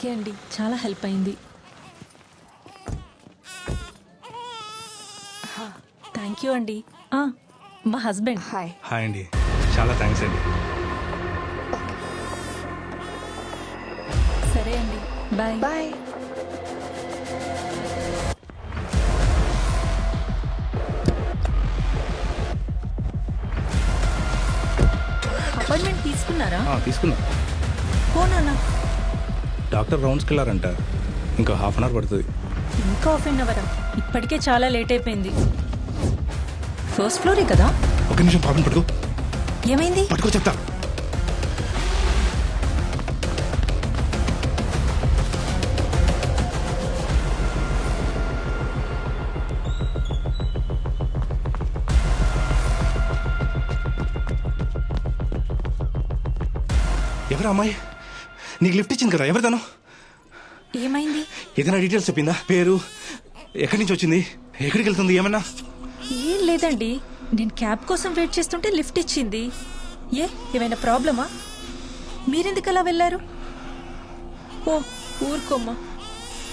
Okay అండి. చాలా help అయింది. థ్యాంక్ యూ అండి. ఆ, మా హస్బెండ్. హాయ్. హాయ్ అండి. చాలా థ్యాంక్స్ అండి. సరే అండి. బాయ్. బాయ్. అపాయింట్మెంట్ తీసుకున్నారా? ఆ, తీసుకుందాం పోనా డాక్టర్ రౌండ్స్కి వెళ్ళారంట. ఇంకా హాఫ్ అన్ అవర్ పడుతుంది. ఇంకా హాఫ్ అన్ అవరా? ఇప్పటికే చాలా లేట్ అయిపోయింది. ఫస్ట్ ఫ్లోరే కదా? ఒక నిమిషం పాపం పట్టుకో ఏమైంది? పట్టుకో చెప్తా. ఎవరు అమ్మాయి? నీకు లిఫ్ట్ ఇచ్చింది కదా ఎవరు తను ఏమైంది? ఏదైనా డీటెయిల్స్ చెప్పిందా? పేరు? ఎక్కడి నుంచి వచ్చింది? ఎక్కడికి వెళ్తుంది? ఏమన్నా? ఏం లేదండి. నేను క్యాబ్ కోసం వెయిట్ చేస్తుంటే లిఫ్ట్ ఇచ్చింది. ఏ ఏమైనా ప్రాబ్లమా? మీరెందుకు అలా వెళ్ళారు? ఓ ఊరుకోమ్మా.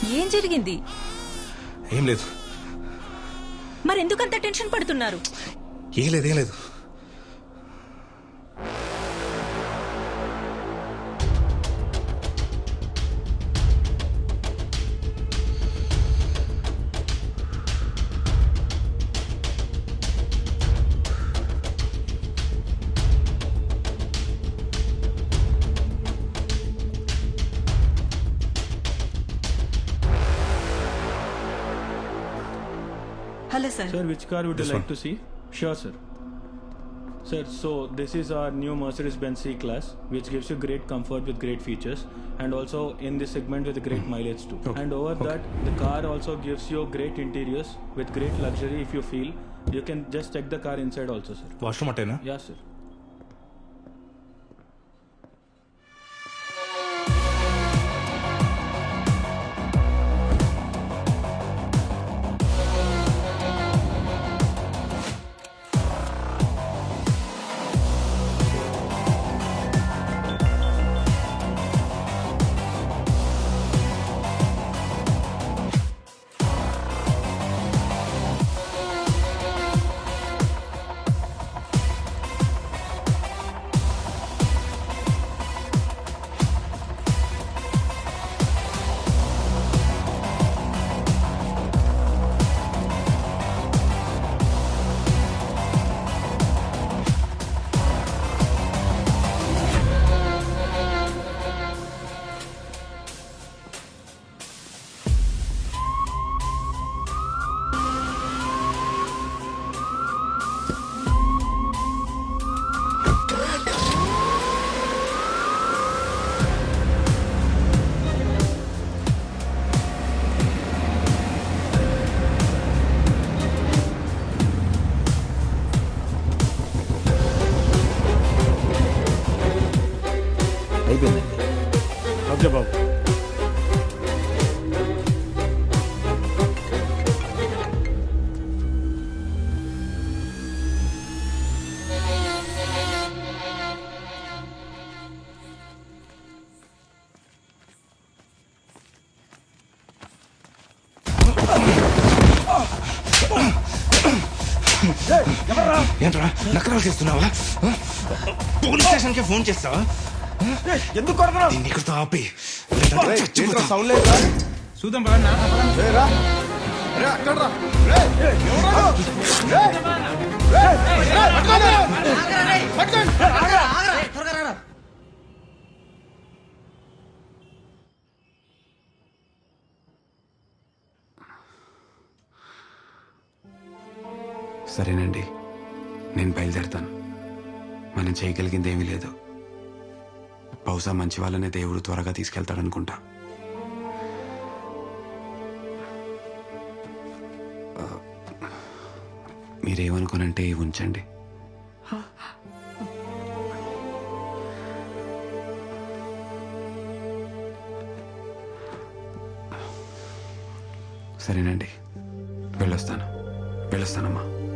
ఏం జరిగింది? ఏం లేదు. మరెందుకంత టెన్షన్ పడుతున్నారు? ఏం లేదు ఏం లేదు. Sir. Which car would this you like one. to see? Sure, sir. Sir, so this is our new Mercedes-Benz C-Class, which gives you great comfort with great features and also in this segment with great mm. mileage too. Okay. And over okay. that, the car also gives you great interiors with great luxury if you feel. You can just check the car inside also, sir. Washroom attena? Yes, sir. ఏంట్రా నకరాలు చేస్తున్నావా? Police స్టేషన్కి phone చేస్తావా ఎందుకు కొడుతున్నావు దీన్ని ఇక్కడితో ఆపి. Sound లేదా చూద్దాం పదన్నా రే రా రే అక్కడ రా రే ఎవరు? రే రే, రే, పట్టుకోండి. పట్టుకోండి. సరేనండి. నేను బయలుదేరతాను. మనం చేయగలిగింది ఏమీ లేదు. బహుశా మంచి వాళ్ళనే దేవుడు త్వరగా తీసుకెళ్తాడనుకుంటా. మీరేమనుకోనంటే ఇవి ఉంచండి. సరేనండి. వెళ్ళొస్తాను. వెళ్ళొస్తానమ్మా.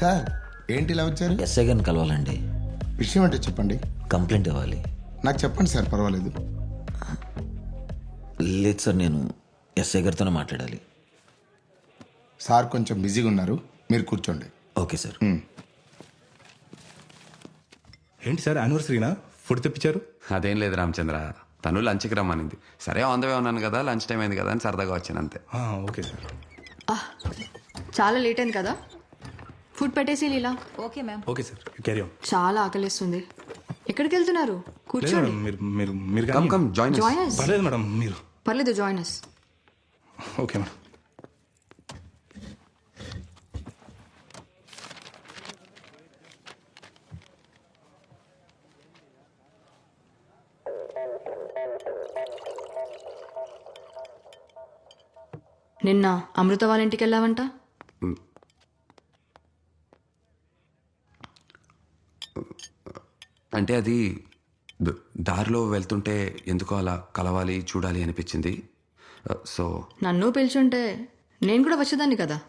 సార్ ఏంటి ఇలా వచ్చారు? ఎస్ఐ గారిని కలవాలండి. విషయం అంటే చెప్పండి. కంప్లైంట్ ఇవ్వాలి. నాకు చెప్పండి సార్ పర్వాలేదు. లేదు సార్ నేను ఎస్ఐ గారితోనే మాట్లాడాలి. సార్ కొంచెం బిజీగా ఉన్నారు. మీరు కూర్చోండి. Okay sir. ఏంటి సార్ యానివర్సరీనా? ఫుడ్ తెప్పించారు? అదేం లేదు రామచంద్ర. తను లంచ్కి రమ్మనింది. సరే ఆన్ ద వే ఉన్నాను కదా లంచ్ టైం అయింది కదా అని సరదాగా వచ్చాను అంతే. ఆ, ఓకే సార్. చాలా లేట్ అయింది కదా? ఫుడ్ పెట్టేసి Leela. Okay ma'am. Okay sir carry on చాలా ఆకలిస్తుంది. ఎక్కడికి వెళ్తున్నారు కూర్చోండి. మీరు మీరు మీరు కమ్ కమ్ జాయిన్ జాయిన్. పర్లేదు మేడం మీరు. పర్లేదు జాయిన్ అస్ ఓకే మేడం. నిన్న అమృత వాళ్ళ ఇంటికి వెళ్ళావంట? అంటే అది ద- దారిలో వెళ్తుంటే ఎందుకో అలా కలవాలి చూడాలి అనిపించింది. సో నన్ను పిలిచుంటే నేను కూడా వచ్చేదాన్ని కదా?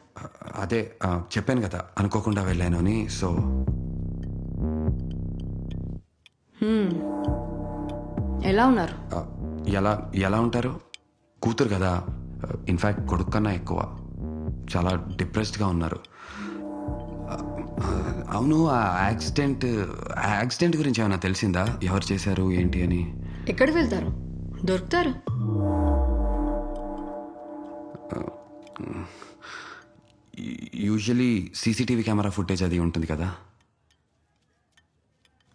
అదే ఆ, చెప్పాను కదా అనుకోకుండా వెళ్ళాను అని సో. ఎలా ఉన్నారు? ఆ, ఎలా ఎలా ఉంటారు? కూతురు కదా. ఇన్ఫ్యాక్ట్ కొడుకు కన్నా ఎక్కువ. చాలా డిప్రెస్డ్గా ఉన్నారు. అవును ఆ యాక్సిడెంట్ యాక్సిడెంట్ గురించి ఏమైనా తెలిసిందా? ఎవరు చేశారు ఏంటి అని? ఎక్కడికి వెళ్తారు? దొరుకుతారు. యూజువలీ సీసీటీవీ కెమెరా ఫుటేజ్ అది ఉంటుంది కదా?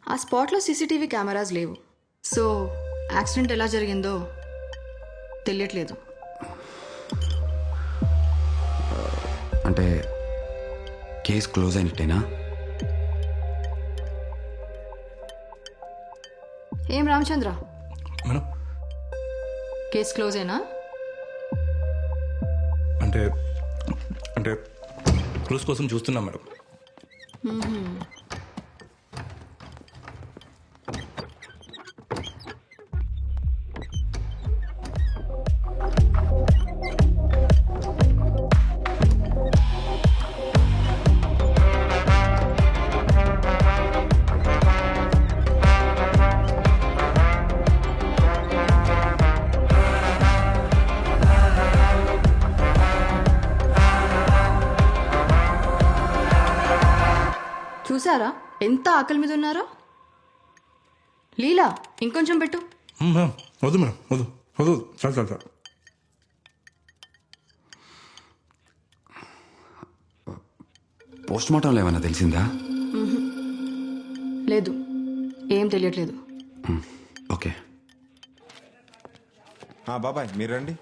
ఆ స్పాట్లో సీసీటీవీ కెమెరాస్ లేవు. సో యాక్సిడెంట్ ఎలా జరిగిందో తెలియట్లేదు. అంటే కేస్ క్లోజ్ అయినట్టేనా? ఏం రామచంద్ర? మేడం? కేస్ క్లోజ్ అయినా అంటే అంటే క్లూస్ కోసం చూస్తున్నాం మేడం. చూసారా ఎంత ఆకలి మీద ఉన్నారో? లీలా ఇంకొంచెం పెట్టు. మేడం వద్దు మేడం వద్దు. వద్దు. చాలు చాలు చాలు. పోస్ట్ మార్టంలో ఏమైనా తెలిసిందా? లేదు. ఏం తెలియట్లేదు. ఓకే. ఆ, బాబాయ్ మీరు రండి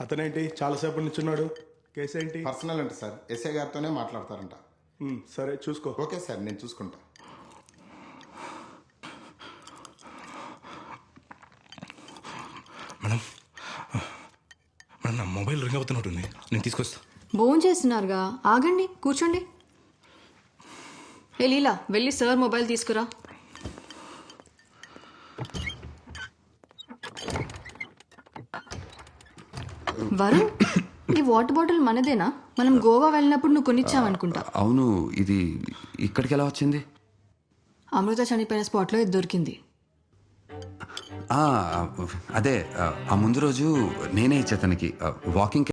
అతనేంటి చాలాసేపు నిల్చున్నాడు కేసు ఏంటి పర్సనల్ అంటే సార్. ఎస్ఐ గారితోనే మాట్లాడతారంట. సరే చూసుకో. ఓకే సార్ నేను చూసుకుంటా. మేడం మేడం నా మొబైల్ రింగ్ అవుతున్నట్టుంది. నేను తీసుకొస్తా. భోజనం చేస్తున్నారుగా. ఆగండి కూర్చోండి. ఏ లీలా వెళ్ళి సార్ మొబైల్ తీసుకురా. వరుణ్? వాటర్ బాటిల్ మనదేనా? మనం గోవా వెళ్ళినప్పుడు నువ్వు కొనిచ్చావనుకుంటా. అవును ఇది ఇక్కడికి ఎలా వచ్చింది? అమృత చనిపోయిన స్పాట్లో ఇది దొరికింది. ఆ, అదే ఆ ముందు రోజు నేనే ఇచ్చా తనకి వాకింగ్